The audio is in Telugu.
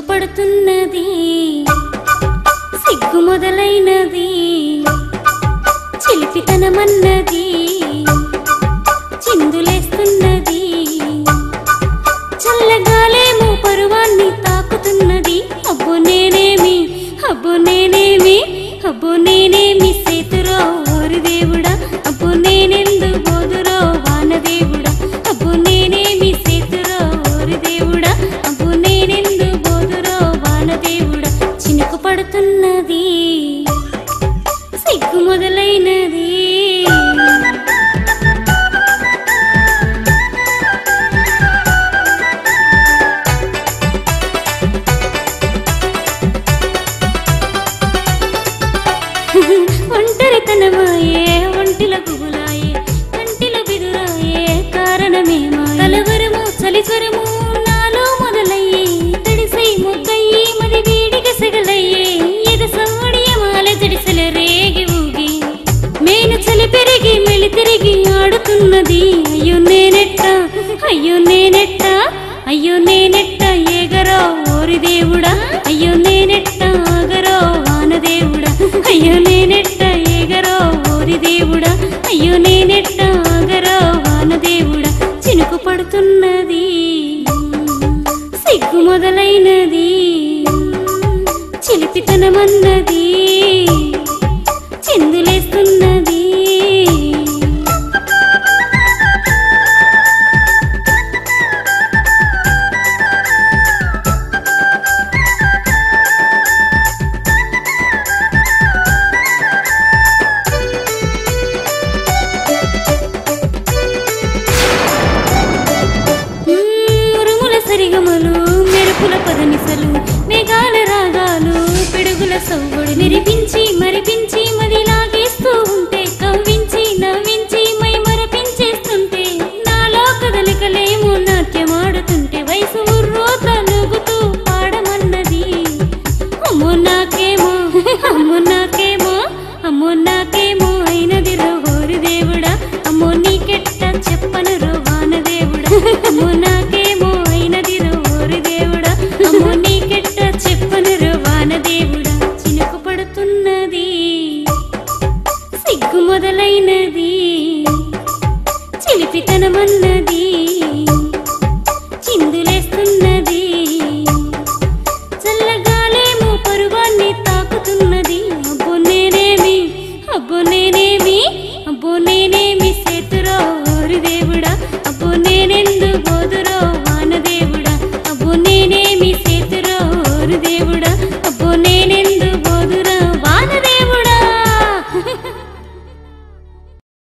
సిగ్గుపడుతున్నది. సిగ్గు మొదలైనది చిలిపితనమన్నది. చిందుల కలవరము నాలో మొదలయ్యే తడిసై ముద్దయ్యి మరి వేడిగా సెగలయ్యే ఎద సౌడియమాల జడిసెల రేగి ఊగి మేను చలి పెరిగి మెలి తిరిగి ఆడుతున్నది. చిలిపితనమన్నది నాకేమో అయినది రో ఓరి దేవుడా. అమ్మో నీకెట్ట చెప్పను రో వానదేవుడా అమ్మో నాకేమో అయినది రో ఓరి దేవుడా. అమ్మో నీకెట్ట చెప్పను రో వానదేవుడా చినుకు పడుతున్నది సిగ్గు మొదలైనది చిలిపితనమన్నది. దేవుడా